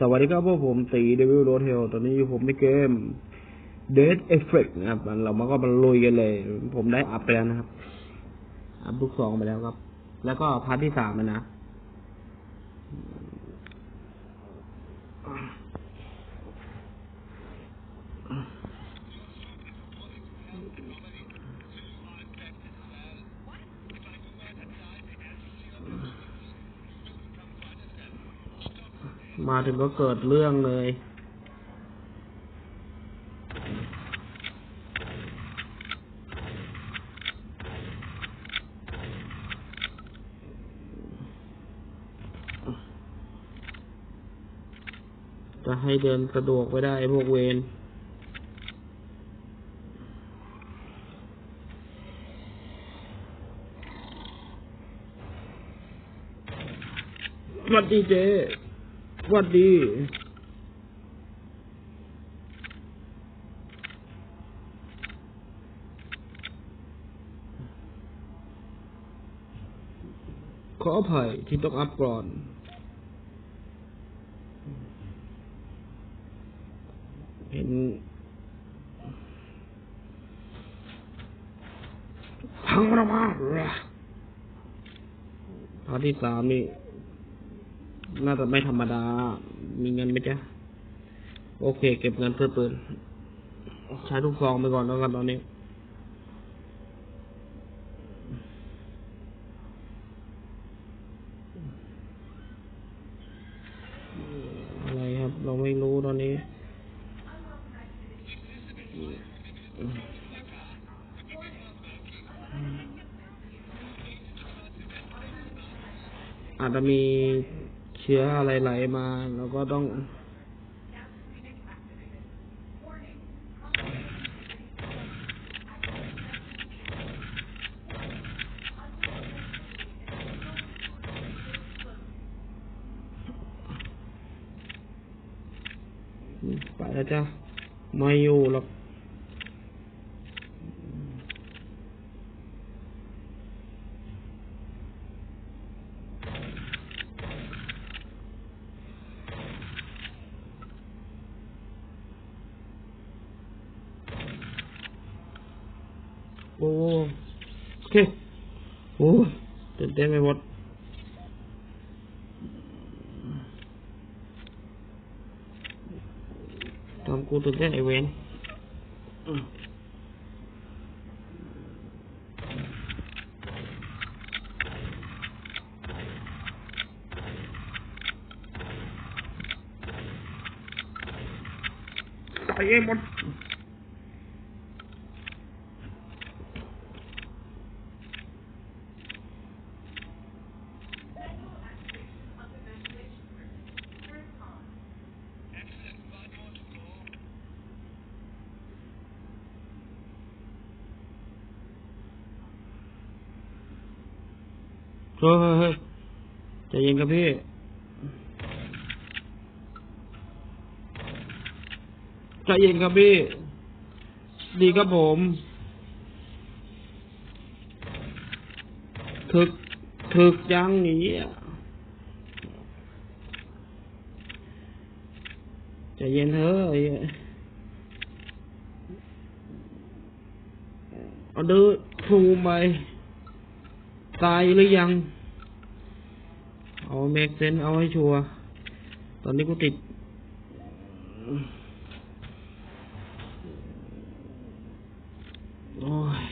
สวัสดีครับพวกผมตีเดวิลโรเทลตอนนี้อยู่ผมในเกม Dead Effect นะครับเรามาก็มาลุยกันเลย ผมได้อัพไปแล้วนะครับ อัพลูกสองไปแล้วครับ แล้วก็พาร์ทที่สามนะ มาถึงก็เกิดเรื่องเลย จะให้เดินสะดวกไปได้พวกเวนสวัสดีเจ วัสดีขออภัยที่ต้องอัพก่อน เห็นพังมามาพาร์ทที่สามนี่ น่าจะไม่ธรรมดา มีเงินไหมจ๊ะ โอเค เก็บเงินเพื่อปืน ใช้ทุกซองไปก่อนแล้วกันตอนนี้ อะไรครับ เราไม่รู้ตอนนี้อาจจะมี เชื้ออะไรไหลมาเราก็ต้อง ไปแล้วจ้ะไม่อยู่หรอก โอ้โอเค โอ้ตื่นเต้นไปหมดทำกูตื่นเต้นไอเวนอืมใส่ให้หมด เฮ้ยเฮ้ยเฮ้ยใจเย็นครับพี่ ใจเย็นครับพี่ ดีครับผมถึกถึกยังหนีอะใจเย็นเถอะไอ้เอาดือทูไป ตายหรือยัง เอาเมกเซนเอาให้ชัวร์ตอนนี้กูติด โอ้ย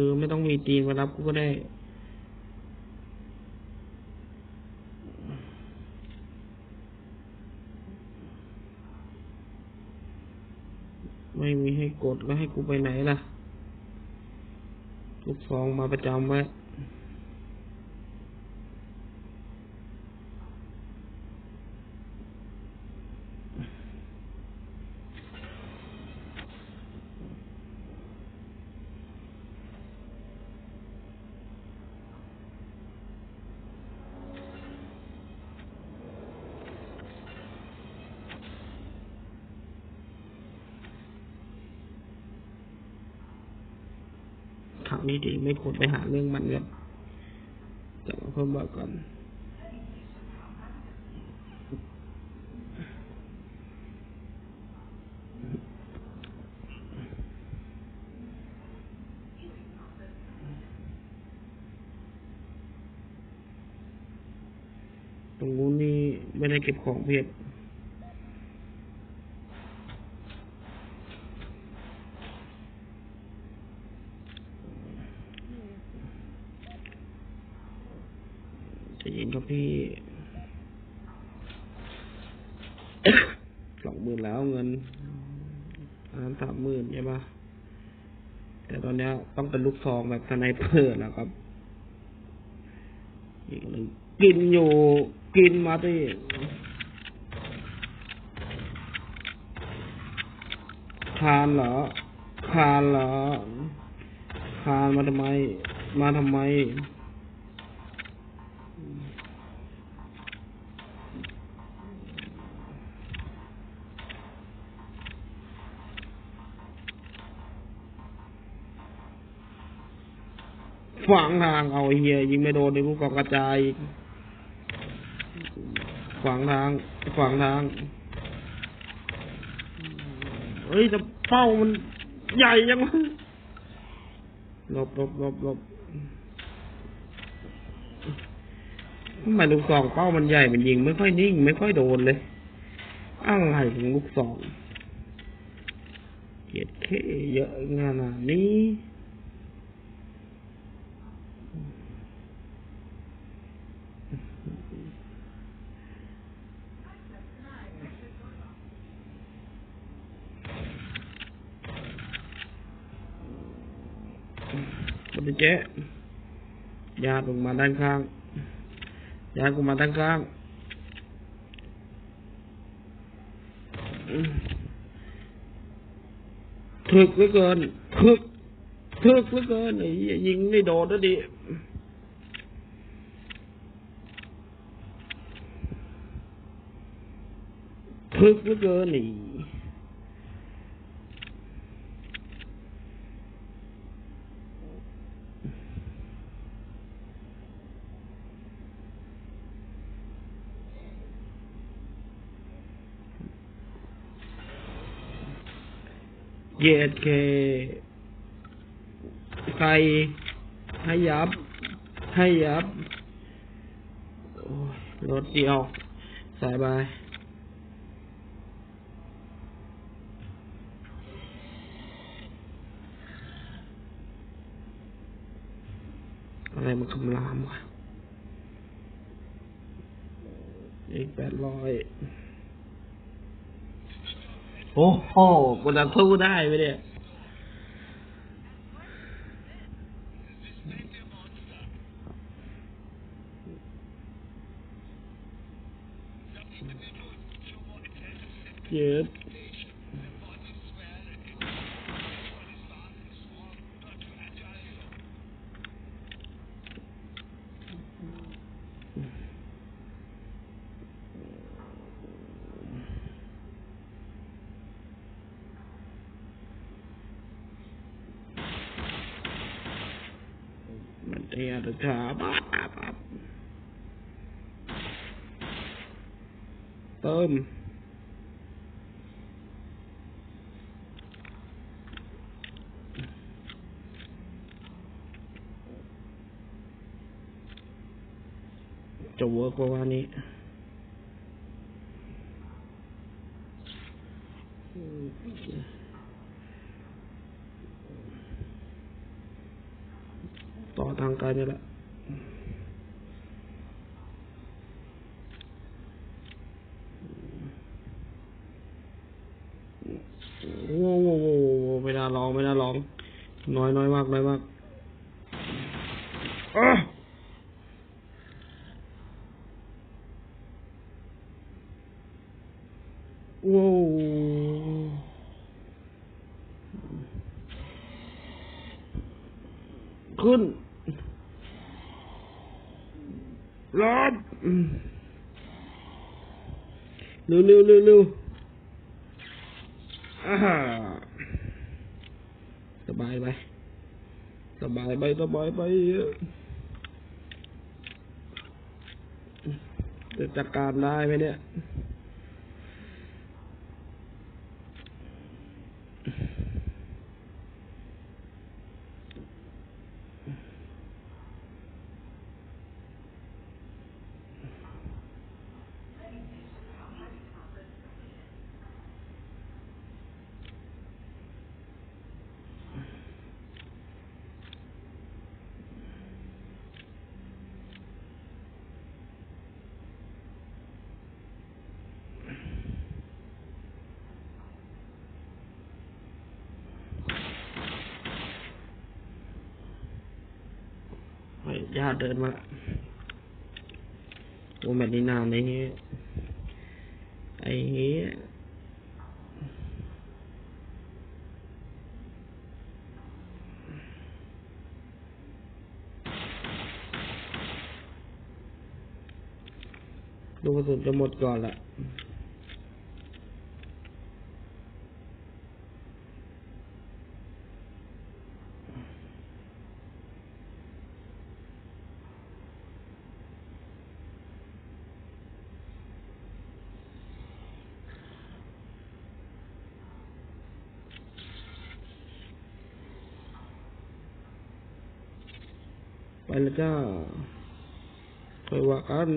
คือไม่ต้องมีตีนมารับกูก็ได้ ไม่มีให้กดแล้วให้กูไปไหนล่ะ ลูกฟองมาประจำไว้ นี้ดีไม่ควรไปหาเรื่องมันครับจะมาเพิ่มบอกก่อนตรงนู้นนี่ไม่ได้เก็บของเพียบ จะยินครับพี่สองหมื่นแล้วเงินอันนั้นสามหมื่นใช่ปะแต่ตอนนี้ต้องเป็นลูกซองแบบสไนเปอร์แล้วครับอีกหนึ่งกินอยู่กินมาที่คานเหรอคานเหรอคานมาทำไม มาทำไม ฝังทางเอาเฮียยิงไม่โดนในลูกกอกกระจายอีกขวางทางขวางทางเฮ้ยจะเป้ามันใหญ่ยังหลบหลบหลบหลบทำไมลูกซองเป้ามันใหญ่มันยิงไม่ค่อยนิ่ง ไม่ค่อยโดนเลยอะไรของลูกซองเกียดเคเยอะขนาดนี้ สวัสดีเจ๊ญาติลงมาด้านข้างญาติลงมาด้านข้างอืมถึกเหลือเกินถึกถึกเหลือเกินไอ้เหี้ยยิงไม่โดนแล้วดิถึกเหลือเกินนี่ เย็ ดเคใครให้ยับ ให้ยับรถเดียว สายบายอะไรมันคำรามวะอีกแปดร้อย โอ้โหกูจะสู้ได้ไหมเนี่ยเจ็บน เทียดขาบาบเติมจะเวิร์กว่าวันนี้ ต่อทางไกลนี่แหละโว้โว้โว้โว้ไม่น่าลองไม่น่าลอง น้อยน้อยมากน้อยมากอะว้าวขึ้น รับอืมเร็วเร็วเร็วเร็วอ่าสบายไป สบายไป สบายไปจะจัดการได้ไหมเนี่ย ยาติเดินมาโอ้แมตช์นี้นานไอ้เหี้ไอ้เหี้ยลูกกระสุนจะหมดก่อนละ แล้วจ้าไปว่ากัน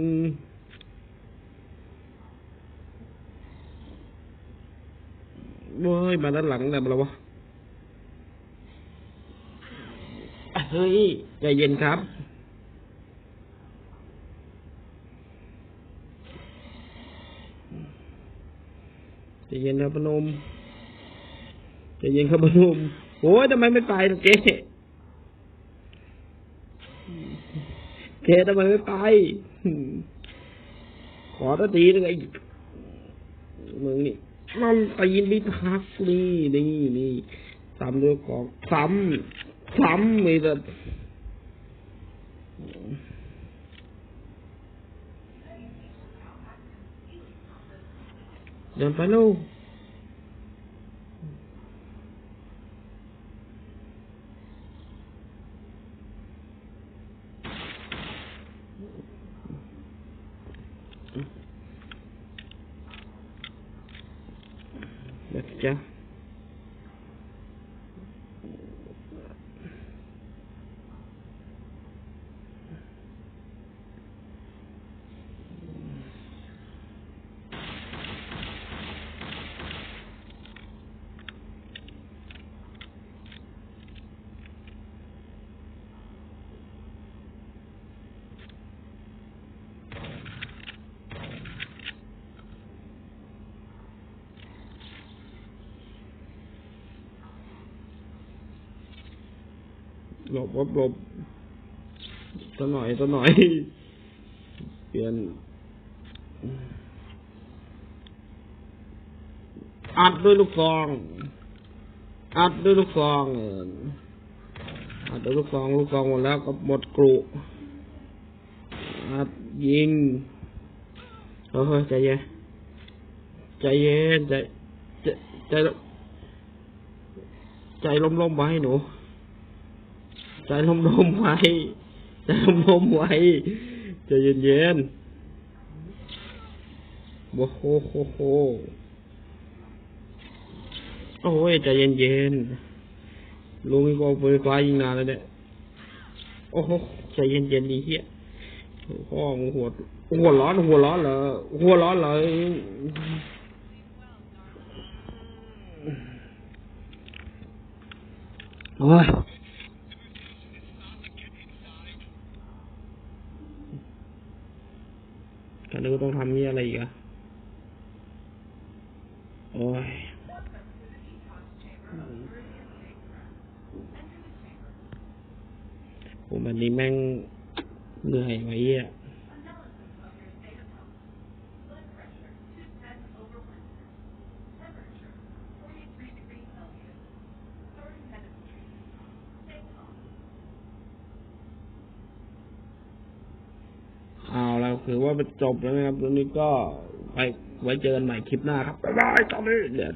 เว้ยมาด้านหลังแต่มาแล้ววะอะเฮ้ยใจเย็นครับใจเย็นครับพนมใจเย็นครับพนมโอ้ยทำไมไม่ไปล่ะเจ๊ เจ๊ทำไมไม่ไป ขอตัทีนึงไอ้มึงนี่มันตีนมิทักนี่นี่นี่ซ้ำด้วยกองซ้ำซ้ำมีแต่เดินไปลูก เหลบหลบหลบตัวหน่อยตัวหน่อย เปลี่ยนอัดด้วยลูกซอง อัดด้วยลูกซองอออัดด้วยลูกซอง ลูกซองหมดแล้วก็หมดกรุอัดยิงเฮ้ยใจเย็นใจเย็นใจใจใจใจลมๆไว้หนู ใจลมๆไว้ใจลมๆไว้ใจเย็นๆโอ้โหโหโหโอ้ยใจเย็นๆลุงก็เปืนไฟยิงนานแล้วเนี่ยโอ้โหใจเย็นๆดีเฮียพ่อมหัวหัวร้อนหัวร้อนเหรอหัวร้อนเหรอโอ้ย กันนึกว่าต้องทำมีอะไรอีกอะโอ้ยผมวันนี้แม่งเหนื่อยไว้อะแล้วคือว่ามัน จบแล้วนะครับตอนนี้ก็ไปไว้เจอกันใหม่คลิปหน้าครับบ๊ายบายตอนนี้เดี๋ยว